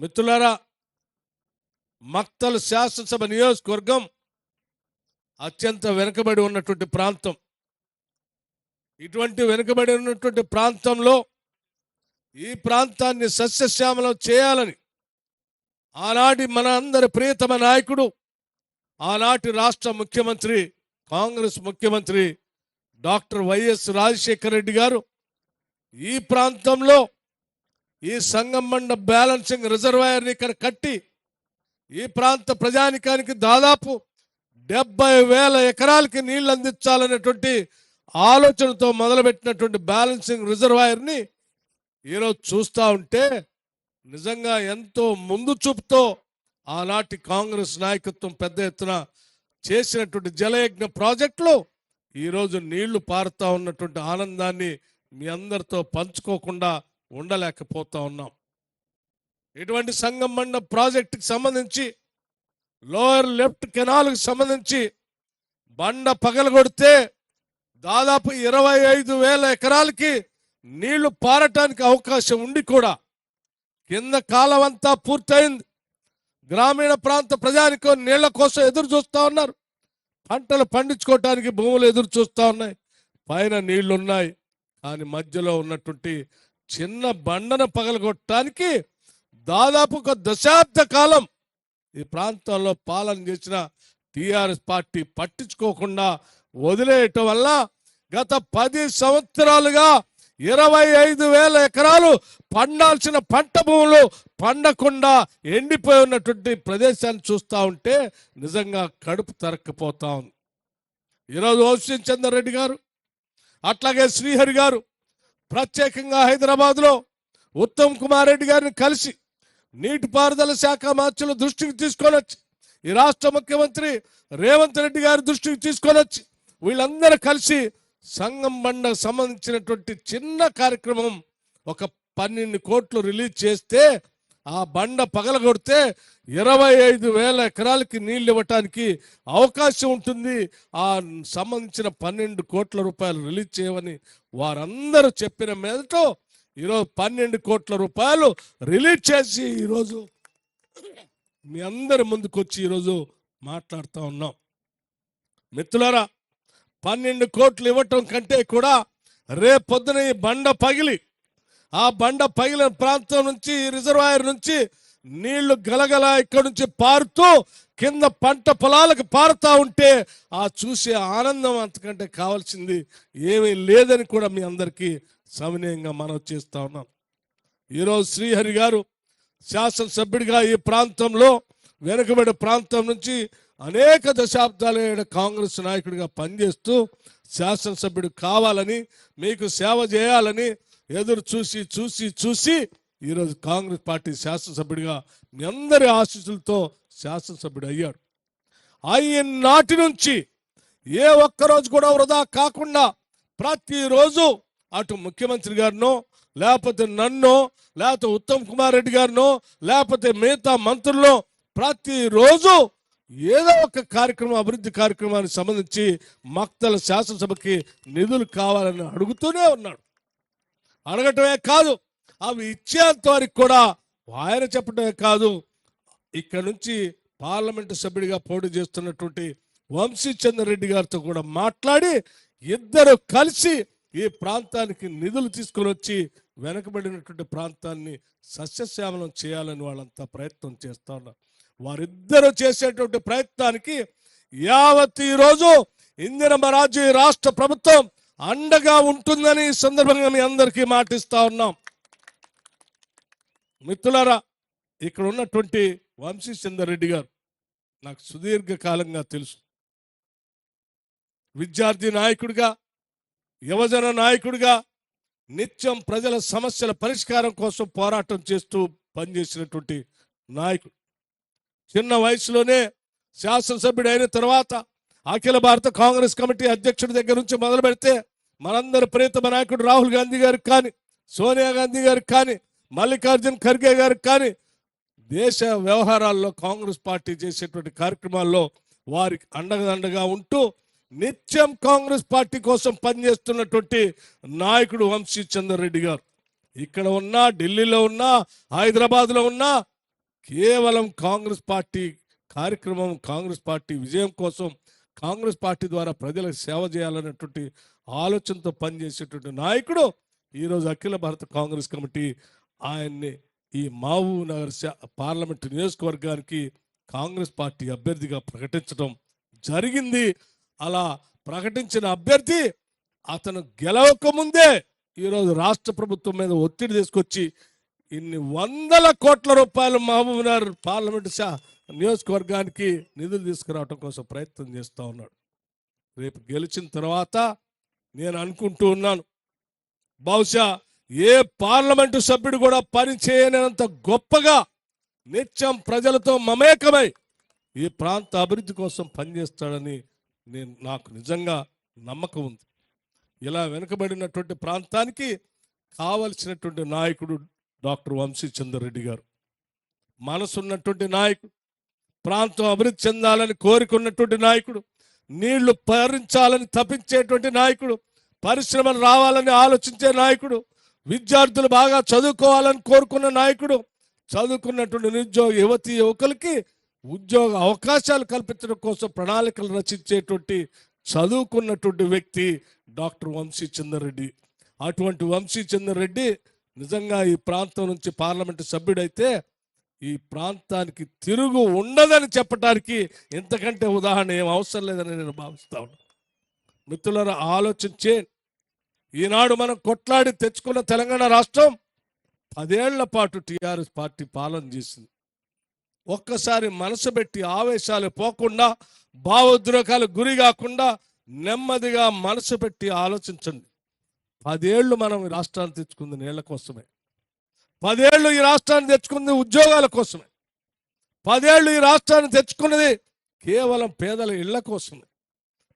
మిత్రులారా మక్తల్ శాసనసభ నియోజకవర్గం అత్యంత వెనుకబడి ఉన్నటువంటి ప్రాంతం. ఇటువంటి వెనుకబడి ఉన్నటువంటి ప్రాంతంలో ఈ ప్రాంతాన్ని సస్యశ్యామలం చేయాలని ఆనాటి మన అందరి ప్రియతమ నాయకుడు ఆనాటి రాష్ట్ర ముఖ్యమంత్రి కాంగ్రెస్ ముఖ్యమంత్రి డాక్టర్ వైఎస్ రాజశేఖర రెడ్డి గారు ఈ ప్రాంతంలో ఈ సంగమండ బ్యాలెన్సింగ్ రిజర్వాయర్ని ఇక్కడ కట్టి ఈ ప్రాంత ప్రజానికానికి దాదాపు డెబ్బై వేల ఎకరాలకి నీళ్ళు అందించాలనేటువంటి ఆలోచనతో మొదలుపెట్టినటువంటి బ్యాలెన్సింగ్ రిజర్వాయర్ని ఈరోజు చూస్తూ ఉంటే నిజంగా ఎంతో ముందు చూపుతో ఆనాటి కాంగ్రెస్ నాయకత్వం పెద్ద ఎత్తున చేసినటువంటి జలయజ్ఞ ప్రాజెక్టులో ఈరోజు నీళ్ళు పారుతా ఉన్నటువంటి ఆనందాన్ని మీ అందరితో పంచుకోకుండా ఉండలేకపోతా ఉన్నాం. ఇటువంటి సంగం మండ ప్రాజెక్టుకి సంబంధించి లోయర్ లెఫ్ట్ కెనాల్కి సంబంధించి బండ పగలగొడితే దాదాపు ఇరవై ఐదు వేల ఎకరాలకి నీళ్ళు పారటానికి అవకాశం ఉండి కూడా కింద కాలం అంతా పూర్తయింది. గ్రామీణ ప్రాంత ప్రజానికం నీళ్ళ కోసం ఎదురు చూస్తూ ఉన్నారు. పంటలు పండించుకోవటానికి భూములు ఎదురు చూస్తూ ఉన్నాయి. పైన నీళ్ళున్నాయి. కానీ మధ్యలో ఉన్నటువంటి చిన్న బండను పగలగొట్టడానికి దాదాపు ఒక దశాబ్ద కాలం ఈ ప్రాంతంలో పాలన చేసిన టిఆర్ఎస్ పార్టీ పట్టించుకోకుండా వదిలేయటం వల్ల గత పది సంవత్సరాలుగా ఇరవై ఐదు వేల ఎకరాలు పండాల్సిన పంట భూములు పండకుండా ఎండిపోయి ఉన్నటువంటి ప్రదేశాన్ని చూస్తూ ఉంటే నిజంగా కడుపు తరక్కపోతా ఉంది. ఈరోజు వంశీ చందర్ రెడ్డి గారు అట్లాగే శ్రీహరి గారు ప్రత్యేకంగా హైదరాబాద్లో ఉత్తమ్ కుమార్ రెడ్డి గారిని కలిసి నీటిపారుదల శాఖ మార్చుల దృష్టికి తీసుకొని వచ్చి ఈ రాష్ట్ర ముఖ్యమంత్రి రేవంత్ రెడ్డి గారి దృష్టికి తీసుకొని వచ్చి వీళ్ళందరూ కలిసి సంగం బండకు సంబంధించినటువంటి చిన్న కార్యక్రమం ఒక పన్నెండు కోట్లు రిలీజ్ చేస్తే ఆ బండ పగలగొడితే ఇరవై ఐదు వేల ఎకరాలకి నీళ్ళు ఇవ్వటానికి అవకాశం ఉంటుంది. ఆ సంబంధించిన పన్నెండు కోట్ల రూపాయలు రిలీజ్ చేయమని వారందరూ చెప్పిన మీదట ఈరోజు పన్నెండు కోట్ల రూపాయలు రిలీజ్ చేసి ఈరోజు మీ అందరి ముందుకు వచ్చి ఈరోజు మాట్లాడుతూ ఉన్నాం. మిత్రులారా పన్నెండు కోట్లు ఇవ్వటం కంటే కూడా రేపొద్దున ఈ బండ పగిలి ఆ బండ పగిలిన ప్రాంతం నుంచి రిజర్వాయర్ నుంచి నీళ్ళు గలగల ఇక్కడి నుంచి పారుతూ కింద పంట పొలాలకు పారుతా ఉంటే ఆ చూసే ఆనందం అంతకంటే కావాల్సింది ఏమీ లేదని కూడా మీ అందరికీ సవినయంగా మనం చేస్తా ఉన్నాం. ఈరోజు శ్రీహరి గారు శాసనసభ్యుడిగా ఈ ప్రాంతంలో వెనుకబడి ప్రాంతం నుంచి అనేక దశాబ్దాల కాంగ్రెస్ నాయకుడిగా పనిచేస్తూ శాసనసభ్యుడు కావాలని మీకు సేవ చేయాలని ఎదురు చూసి చూసి చూసి ఈరోజు కాంగ్రెస్ పార్టీ శాసనసభ్యుడిగా మీ అందరి ఆశీస్సులతో శాసనసభ్యుడు అయ్యాడు. ఆయన నాటి నుంచి ఏ ఒక్కరోజు కూడా వృధా కాకుండా ప్రతిరోజు అటు ముఖ్యమంత్రి గారినో లేకపోతే నన్ను లేకపోతే ఉత్తమ్ కుమార్ రెడ్డి గారినో లేకపోతే మిగతా మంత్రుల్లో ప్రతిరోజు ఏదో ఒక కార్యక్రమం అభివృద్ధి కార్యక్రమానికి సంబంధించి మక్తల శాసనసభకి నిధులు కావాలని అడుగుతూనే ఉన్నాడు. అడగటమే కాదు అవి ఇచ్చేంత వరకు కూడా ఆయన చెప్పడమే కాదు ఇక్కడ నుంచి పార్లమెంటు సభ్యుడిగా పోటీ చేస్తున్నటువంటి వంశీ చంద్రరెడ్డి గారితో కూడా మాట్లాడి ఇద్దరు కలిసి ఈ ప్రాంతానికి నిధులు తీసుకొని వచ్చి వెనకబడినటువంటి ప్రాంతాన్ని సస్యశ్యామలం చేయాలని వాళ్ళంతా ప్రయత్నం చేస్తా ఉన్నారు. వారిద్దరూ చేసేటువంటి ప్రయత్నానికి యావత్ ఈ రోజు ఇందిరమ్మ రాజ్య ఈ రాష్ట్ర ప్రభుత్వం అండగా ఉంటుందని సందర్భంగా మీ అందరికీ మాటిస్తా ఉన్నాం. మిత్రులారా ఇక్కడ ఉన్నటువంటి వంశీ చందర్ రెడ్డి గారు నాకు సుదీర్ఘకాలంగా తెలుసు. విద్యార్థి నాయకుడిగా యువజన నాయకుడిగా నిత్యం ప్రజల సమస్యల పరిష్కారం కోసం పోరాటం చేస్తూ పనిచేసినటువంటి నాయకుడు. చిన్న వయసులోనే శాసనసభ్యుడు అయిన తర్వాత అఖిల భారత కాంగ్రెస్ కమిటీ అధ్యక్షుడి దగ్గర నుంచి మొదలు పెడితే మనందరి ప్రేతమ నాయకుడు రాహుల్ గాంధీ గారికి కానీ సోనియా గాంధీ గారికి కానీ మల్లికార్జున్ ఖర్గే గారికి కానీ దేశ వ్యవహారాల్లో కాంగ్రెస్ పార్టీ చేసేటువంటి కార్యక్రమాల్లో వారికి అండగా ఉంటూ నిత్యం కాంగ్రెస్ పార్టీ కోసం పనిచేస్తున్నటువంటి నాయకుడు వంశీ చంద్రరెడ్డి గారు. ఇక్కడ ఉన్నా ఢిల్లీలో ఉన్నా హైదరాబాద్లో ఉన్నా కేవలం కాంగ్రెస్ పార్టీ కార్యక్రమం కాంగ్రెస్ పార్టీ విజయం కోసం కాంగ్రెస్ పార్టీ ద్వారా ప్రజలకు సేవ చేయాలన్నటువంటి ఆలోచనతో పనిచేసేటువంటి నాయకుడు ఈరోజు అఖిల భారత కాంగ్రెస్ కమిటీ ఆయన్ని ఈ మహబూబ్ నగర్ పార్లమెంట్ నియోజకవర్గానికి కాంగ్రెస్ పార్టీ అభ్యర్థిగా ప్రకటించడం జరిగింది. అలా ప్రకటించిన అభ్యర్థి అతను గెలవక ముందే ఈరోజు రాష్ట్ర ప్రభుత్వం మీద ఒత్తిడి తీసుకొచ్చి ఇన్ని వందల కోట్ల రూపాయలు మహబూబ్ నగర్ పార్లమెంటు నియోజకవర్గానికి నిధులు తీసుకురావడం కోసం ప్రయత్నం చేస్తూ ఉన్నాడు. రేపు గెలిచిన తర్వాత నేను అనుకుంటూ ఉన్నాను. బహుశా ఏ పార్లమెంటు సభ్యుడు కూడా పనిచేయనంత గొప్పగా నిత్యం ప్రజలతో మమేకమై ఈ ప్రాంత అభివృద్ధి కోసం పనిచేస్తాడని నేను నాకు నిజంగా నమ్మకం ఉంది. ఇలా వెనుకబడినటువంటి ప్రాంతానికి కావలసినటువంటి నాయకుడు డాక్టర్ వంశీ చంద్రరెడ్డి గారు. మనసున్నటువంటి నాయకుడు ప్రాంతం అభివృద్ధి చెందాలని కోరుకున్నటువంటి నాయకుడు నీళ్ళు భరించాలని తప్పించేటువంటి నాయకుడు పరిశ్రమలు రావాలని ఆలోచించే నాయకుడు విద్యార్థులు బాగా చదువుకోవాలని కోరుకున్న నాయకుడు చదువుకున్నటువంటి నిరుద్యోగ యువతి యువకులకి ఉద్యోగ అవకాశాలు కల్పించడం కోసం ప్రణాళికలు రచించేటువంటి చదువుకున్నటువంటి వ్యక్తి డాక్టర్ వంశీ చంద్రరెడ్డి అటువంటి వంశీ చంద్రరెడ్డి నిజంగా ఈ ప్రాంతం నుంచి పార్లమెంటు సభ్యుడైతే ఈ ప్రాంతానికి తిరుగు ఉండదని చెప్పటానికి ఇంతకంటే ఉదాహరణ ఏం అవసరం లేదని నేను భావిస్తా ఉన్నాను మిత్రులను ఆలోచించే. ఈనాడు మనం కొట్లాడి తెచ్చుకున్న తెలంగాణ రాష్ట్రం పదేళ్ళ పాటు టీఆర్ఎస్ పార్టీ పాలన చేసింది. ఒక్కసారి మనసు పెట్టి ఆవేశాలు పోకుండా భావోద్రేకాలకు గురి కాకుండా నెమ్మదిగా మనసు పెట్టి ఆలోచించండి. పదేళ్ళు మనం రాష్ట్రాన్ని తెచ్చుకుంది నీళ్ళ కోసమే. పదేళ్ళు ఈ రాష్ట్రాన్ని తెచ్చుకుంది ఉద్యోగాల కోసమే. పదేళ్ళు ఈ రాష్ట్రాన్ని తెచ్చుకున్నది కేవలం పేదల ఇళ్ళ కోసమే.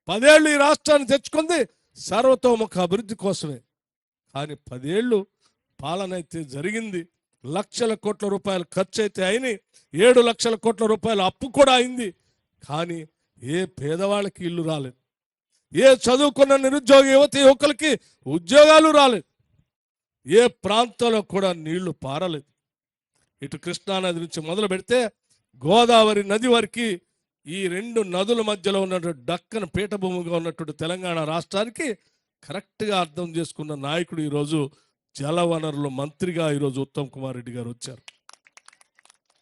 పదేళ్ళు ఈ రాష్ట్రాన్ని తెచ్చుకుంది సర్వతోముఖ అభివృద్ధి కోసమే. కానీ పదేళ్ళు పాలన అయితే జరిగింది. లక్షల కోట్ల రూపాయలు ఖర్చు అయితే అయినాయి ఏడు లక్షల కోట్ల రూపాయల అప్పు కూడా అయింది. కానీ ఏ పేదవాళ్ళకి ఇల్లు రాలేదు. ఏ చదువుకున్న నిరుద్యోగ యువతి యువకులకి ఉద్యోగాలు రాలేదు. ఏ ప్రాంతంలో కూడా నీళ్ళు పారలేదు. ఇటు కృష్ణానది నుంచి మొదలు పెడితే గోదావరి నది వరకు ఈ రెండు నదుల మధ్యలో ఉన్నటువంటి డక్కన పీఠభూమిగా ఉన్నటువంటి తెలంగాణ రాష్ట్రానికి కరెక్ట్గా అర్థం చేసుకున్న నాయకుడు ఈరోజు జలవనరుల మంత్రిగా ఈరోజు ఉత్తమ్ కుమార్ రెడ్డి గారు వచ్చారు.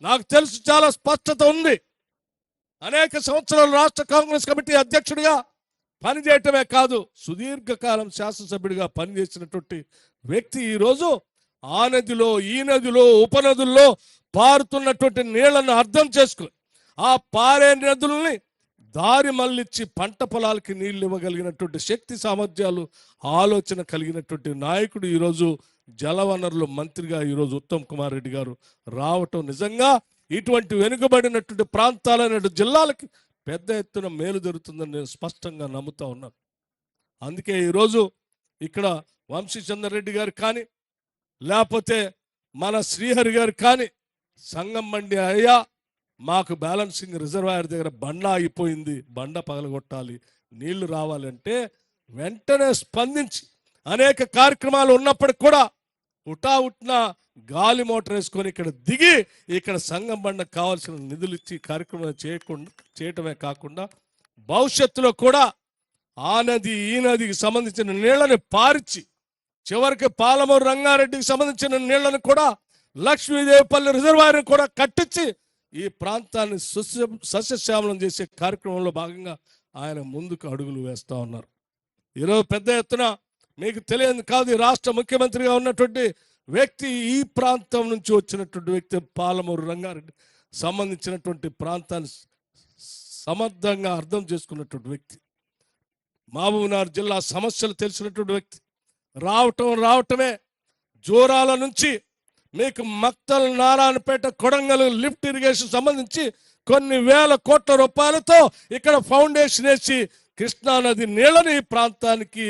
నాకు తెలుసు చాలా స్పష్టత ఉంది. అనేక సంవత్సరాలు రాష్ట్ర కాంగ్రెస్ కమిటీ అధ్యక్షుడిగా పనిచేయటమే కాదు సుదీర్ఘకాలం శాసనసభ్యుడిగా పనిచేసినటువంటి వ్యక్తి ఈరోజు ఆ నదిలో ఈ నదిలో ఉపనదుల్లో పారుతున్నటువంటి నీళ్ళను అర్థం చేసుకుని ఆ పారే నదుల్ని దారి మళ్ళిచ్చి పంట పొలాలకి నీళ్ళు ఇవ్వగలిగినటువంటి శక్తి సామర్థ్యాలు ఆలోచన కలిగినటువంటి నాయకుడు ఈరోజు జలవనరుల మంత్రిగా ఈరోజు ఉత్తమ్ కుమార్ రెడ్డి గారు రావటం నిజంగా ఇటువంటి వెనుకబడినటువంటి ప్రాంతాలైన జిల్లాలకి పెద్ద ఎత్తున మేలు జరుగుతుందని నేను స్పష్టంగా నమ్ముతా ఉన్నాను. అందుకే ఈరోజు ఇక్కడ వంశీచంద్రరెడ్డి గారు కానీ లేకపోతే మన శ్రీహరి గారు కానీ సంగం మండి అయ్యా మాకు బ్యాలెన్సింగ్ రిజర్వాయర్ దగ్గర బండ అయిపోయింది బండ పగలగొట్టాలి నీళ్ళు రావాలంటే వెంటనే స్పందించి అనేక కార్యక్రమాలు ఉన్నప్పటికి కూడా ఉటా ఉట్నా గాలి మోటార్ వేసుకొని ఇక్కడ దిగి ఇక్కడ సంగం బండకు కావాల్సిన నిధులు ఇచ్చి కార్యక్రమాలు చేయకుండా చేయటమే కాకుండా భవిష్యత్తులో కూడా ఆ నది ఈ నదికి సంబంధించిన నీళ్ళను పారిచ్చి చివరికి పాలమూరు రంగారెడ్డికి సంబంధించిన నీళ్ళను కూడా లక్ష్మీదేవిపల్లి రిజర్వాయర్ని కూడా కట్టించి ఈ ప్రాంతాన్ని సస్య సస్యశ్యామలం చేసే కార్యక్రమంలో భాగంగా ఆయన ముందుకు అడుగులు వేస్తూ ఉన్నారు. ఈరోజు పెద్ద ఎత్తున మీకు తెలియదు కాదు రాష్ట్ర ముఖ్యమంత్రిగా ఉన్నటువంటి వ్యక్తి ఈ ప్రాంతం నుంచి వచ్చినటువంటి వ్యక్తి పాలమూరు రంగారెడ్డి సంబంధించినటువంటి ప్రాంతాన్ని సమర్థంగా అర్థం చేసుకున్నటువంటి వ్యక్తి. మహబూబ్నగర్ జిల్లా సమస్యలు తెలిసినటువంటి వ్యక్తి. రావటం రావటమే. జోరాల నుంచి మీకు మక్తల్ నారాయణపేట కొడంగల్ లిఫ్ట్ ఇరిగేషన్ సంబంధించి కొన్ని వేల కోట్ల రూపాయలతో ఇక్కడ ఫౌండేషన్ వేసి కృష్ణానది నీళ్ళని ఈ ప్రాంతానికి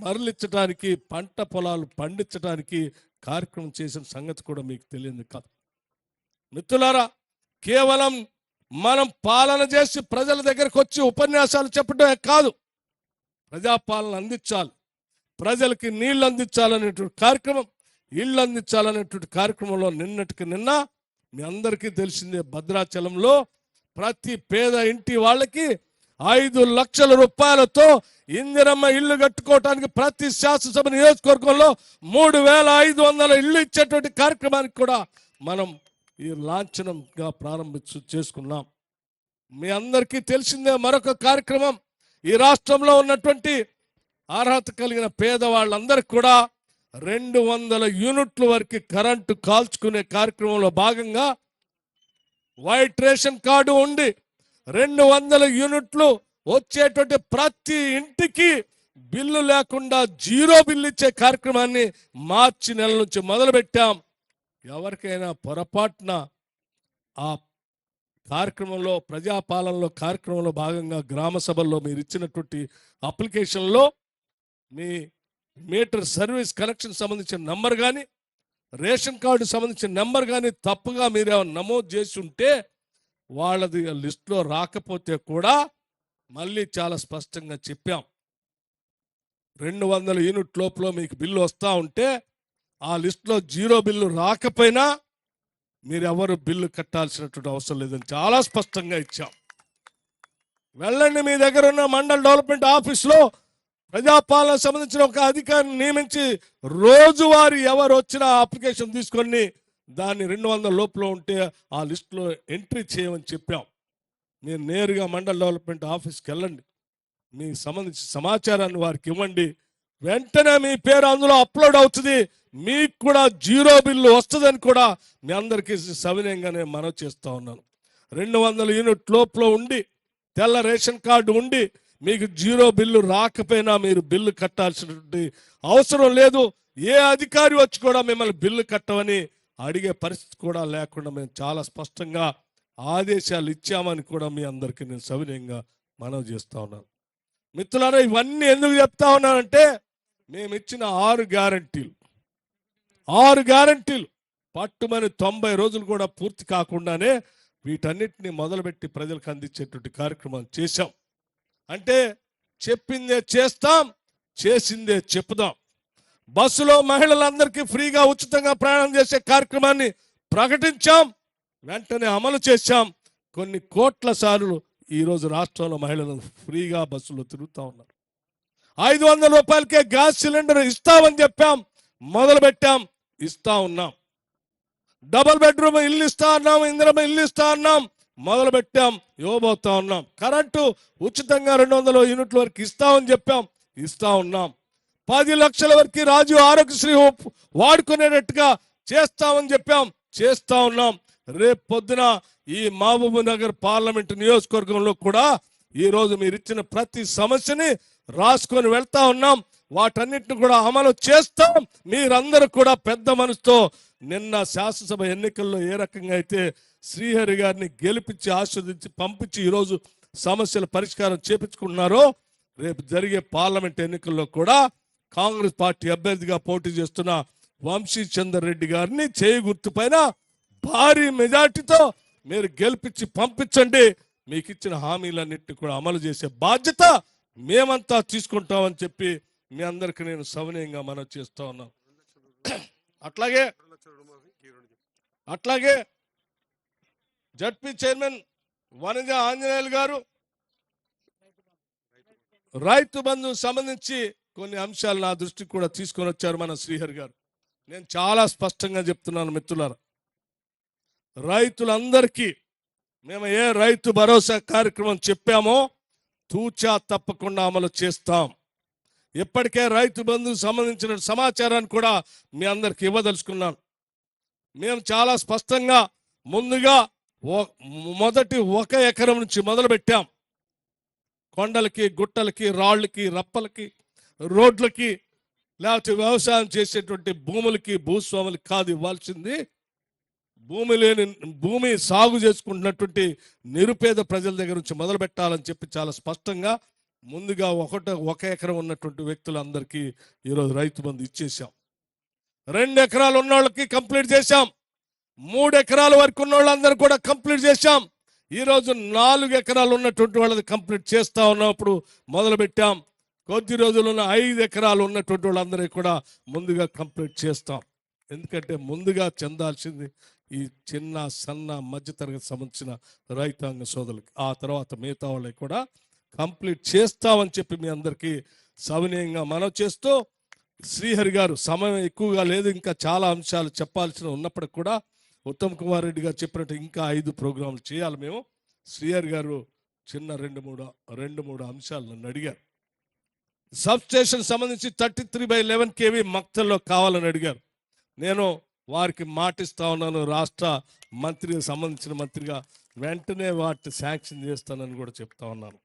మరలించడానికి పంట పొలాలు పండించడానికి కార్యక్రమం చేసిన సంగతి కూడా మీకు తెలియదు కాదు. మిత్రులారా కేవలం మనం పాలన చేసి ప్రజల దగ్గరకు వచ్చి ఉపన్యాసాలు చెప్పడమే కాదు ప్రజాపాలన అందించాలి. ప్రజలకి నీళ్ళు అందించాలనేటువంటి కార్యక్రమం ఇళ్ళు అందించాలనేటువంటి కార్యక్రమంలో నిన్నటికి నిన్న మీ అందరికీ తెలిసిందే భద్రాచలంలో ప్రతి పేద ఇంటి వాళ్ళకి ఐదు లక్షల రూపాయలతో ఇందిరమ్మ ఇల్లు కట్టుకోవటానికి ప్రతి శాసనసభ నియోజకవర్గంలో మూడు వేల ఐదు వందల ఇల్లు ఇచ్చేటువంటి కార్యక్రమానికి కూడా మనం ఈ లాంఛనంగా ప్రారంభించు చేసుకున్నాం. మీ అందరికీ తెలిసిందే మరొక కార్యక్రమం. ఈ రాష్ట్రంలో ఉన్నటువంటి అర్హత కలిగిన పేదవాళ్ళందరికీ కూడా రెండు వందల యూనిట్ల వరకు కరెంటు కాల్చుకునే కార్యక్రమంలో భాగంగా వైట్ రేషన్ కార్డు ఉండి రెండు వందల యూనిట్లు వచ్చేటువంటి ప్రతి ఇంటికి బిల్లు లేకుండా జీరో బిల్లు ఇచ్చే కార్యక్రమాన్ని మార్చి నెల నుంచి మొదలుపెట్టాం. ఎవరికైనా పొరపాటున ఆ కార్యక్రమంలో ప్రజాపాలనలో కార్యక్రమంలో భాగంగా గ్రామ సభల్లో మీరు ఇచ్చినటువంటి అప్లికేషన్లో మీ మీటర్ సర్వీస్ కనెక్షన్ సంబంధించిన నంబర్ కానీ రేషన్ కార్డు సంబంధించిన నెంబర్ కానీ తప్పుగా మీరు ఏమైనా నమోదు చేసి ఉంటే వాళ్ళది లిస్టులో రాకపోతే కూడా మళ్ళీ చాలా స్పష్టంగా చెప్పాం. రెండు వందల యూనిట్ లోపల మీకు బిల్లు వస్తూ ఉంటే ఆ లిస్టులో జీరో బిల్లు రాకపోయినా మీరు ఎవరు బిల్లు కట్టాల్సినటువంటి అవసరం లేదని చాలా స్పష్టంగా ఇచ్చాం. వెళ్ళండి మీ దగ్గర ఉన్న మండల్ డెవలప్మెంట్ ఆఫీస్లో ప్రజాపాలన సంబంధించిన ఒక అధికారిని నియమించి రోజువారీ ఎవరు వచ్చినా అప్లికేషన్ తీసుకొని దాన్ని రెండు వందల లోపల ఉంటే ఆ లిస్టులో ఎంట్రీ చేయమని చెప్పాం. మీరు నేరుగా మండల్ డెవలప్మెంట్ ఆఫీస్కి వెళ్ళండి. మీకు సంబంధించిన సమాచారాన్ని వారికి ఇవ్వండి. వెంటనే మీ పేరు అందులో అప్లోడ్ అవుతుంది. మీకు కూడా జీరో బిల్లు వస్తుందని కూడా మీ అందరికీ సవినయంగానే మనవి చేస్తూ ఉన్నాను. రెండు వందల యూనిట్ లోపల ఉండి తెల్ల రేషన్ కార్డు ఉండి మీకు జీరో బిల్లు రాకపోయినా మీరు బిల్లు కట్టాల్సినటువంటి అవసరం లేదు. ఏ అధికారి వచ్చి కూడా మిమ్మల్ని బిల్లు కట్టమని అడిగే పరిస్థితి కూడా లేకుండా మేము చాలా స్పష్టంగా ఆదేశాలు ఇచ్చామని కూడా మీ అందరికీ నేను సవినయంగా మనవి చేస్తా ఉన్నాను. మిత్రులారా ఇవన్నీ ఎందుకు చెప్తా ఉన్నానంటే మేము ఇచ్చిన ఆరు గ్యారంటీలు. ఆరు గ్యారంటీలు. పట్టుమని తొంభై రోజులు కూడా పూర్తి కాకుండానే వీటన్నిటిని మొదలుపెట్టి ప్రజలకు అందించేటువంటి కార్యక్రమం చేశాం. అంటే చెప్పిందే చేస్తాం చేసిందే చెప్పుదాం. బస్సులో మహిళలందరికీ ఫ్రీగా ఉచితంగా ప్రయాణం చేసే కార్యక్రమాన్ని ప్రకటించాం. వెంటనే అమలు చేశాం. కొన్ని కోట్ల సార్లు ఈరోజు రాష్ట్రంలో మహిళలు ఫ్రీగా బస్సులో తిరుగుతూ ఉన్నారు. ఐదు వందల రూపాయలకే గ్యాస్ సిలిండర్ ఇస్తామని చెప్పాం. మొదలు పెట్టాం ఇస్తా ఉన్నాం. డబుల్ బెడ్రూమ్ ఇల్లు ఇస్తా అన్నాం. ఇందిరమ్మ ఇల్లు ఇస్తా అన్నాం. మొదలు పెట్టాం ఇవ్వబోతా ఉన్నాం. కరెంటు ఉచితంగా రెండు వందల యూనిట్ల వరకు ఇస్తామని చెప్పాం. ఇస్తా ఉన్నాం. పది లక్షల వరకు రాజు ఆరోగ్యశ్రీ వాడుకునేటట్టుగా చేస్తామని చెప్పాం. చేస్తా ఉన్నాం. రేపు పొద్దున ఈ మహబూబ్ నగర్ పార్లమెంట్ నియోజకవర్గంలో కూడా ఈ రోజు మీరు ఇచ్చిన ప్రతి సమస్యని రాసుకొని వెళ్తా ఉన్నాం. వాటన్నిటిని కూడా అమలు చేస్తాం. మీరందరూ కూడా పెద్ద మనసుతో నిన్న శాసనసభ ఎన్నికల్లో ఏ రకంగా అయితే శ్రీహరి గారిని గెలిపించి ఆస్వాదించి పంపించి ఈరోజు సమస్యల పరిష్కారం చేపించుకుంటున్నారో రేపు జరిగే పార్లమెంట్ ఎన్నికల్లో కూడా కాంగ్రెస్ పార్టీ అభ్యర్థిగా పోటీ చేస్తున్న వంశీ రెడ్డి గారిని చేయి గుర్తు పైన భారీ మెజార్టీతో మీరు గెలిపించి పంపించండి. మీకు ఇచ్చిన హామీలన్నింటినీ కూడా అమలు చేసే బాధ్యత మేమంతా తీసుకుంటామని చెప్పి మీ అందరికి నేను సవనీయంగా మనం చేస్తా ఉన్నాం. అట్లాగే అట్లాగే జడ్పీ చైర్మన్ వనజ ఆంజనేయులు గారు రైతు బంధు సంబంధించి కొన్ని అంశాలు నా దృష్టికి కూడా తీసుకొని వచ్చారు మన శ్రీహరి గారు. నేను చాలా స్పష్టంగా చెప్తున్నాను మిత్రులారా. రైతులందరికీ మేము ఏ రైతు భరోసా కార్యక్రమం చెప్పామో తూచా తప్పకుండా అమలు చేస్తాం. ఇప్పటికే రైతు బంధుకు సంబంధించిన సమాచారాన్ని కూడా మీ అందరికి ఇవ్వదలుచుకున్నాను. మేము చాలా స్పష్టంగా ముందుగా మొదటి ఒక ఎకరం నుంచి మొదలు పెట్టాం కొండలకి గుట్టలకి రాళ్ళకి రప్పలకి రోడ్లకి లేకపోతే వ్యవసాయం చేసేటువంటి భూములకి భూస్వాములకి కాదు ఇవ్వాల్సింది భూమి లేని భూమి సాగు చేసుకుంటున్నటువంటి నిరుపేద ప్రజల దగ్గర నుంచి మొదలు పెట్టాలని చెప్పి చాలా స్పష్టంగా ముందుగా ఒకట ఒక ఎకరం ఉన్నటువంటి వ్యక్తులందరికీ ఈరోజు రైతు బంధు ఇచ్చేసాం రెండు ఎకరాలు ఉన్న వాళ్ళకి కంప్లీట్ చేశాం. మూడు ఎకరాల వరకు ఉన్న వాళ్ళందరూ కూడా కంప్లీట్ చేశాం. ఈరోజు నాలుగు ఎకరాలు ఉన్నటువంటి వాళ్ళది కంప్లీట్ చేస్తా ఉన్నప్పుడు మొదలు పెట్టాం కొద్ది రోజుల్లో ఐదు ఎకరాలు ఉన్నటువంటి వాళ్ళందరికీ కూడా ముందుగా కంప్లీట్ చేస్తాం. ఎందుకంటే ముందుగా చెందాల్సింది ఈ చిన్న సన్న మధ్యతరగతి సంబంధించిన రైతాంగ సోదరులకి. ఆ తర్వాత మిగతా వాళ్ళకి కూడా కంప్లీట్ చేస్తామని చెప్పి మీ అందరికీ సవినయంగా మనం చేస్తూ శ్రీహరి గారు సమయం ఎక్కువగా లేదు. ఇంకా చాలా అంశాలు చెప్పాల్సిన ఉన్నప్పటికి కూడా ఉత్తమ్ కుమార్ రెడ్డి గారు చెప్పినట్టు ఇంకా ఐదు ప్రోగ్రాంలు చేయాలి మేము. శ్రీహరి గారు చిన్న రెండు మూడు రెండు మూడు అంశాలు నన్ను అడిగారు. సబ్ స్టేషన్ సంబంధించి thirty three by eleven KV మక్తల్లో కావాలని అడిగారు. నేను వారికి మాటిస్తా ఉన్నాను రాష్ట్ర మంత్రికి సంబంధించిన మంత్రిగా వెంటనే వాటిని శాంక్షన్ చేస్తానని కూడా చెప్తా ఉన్నాను.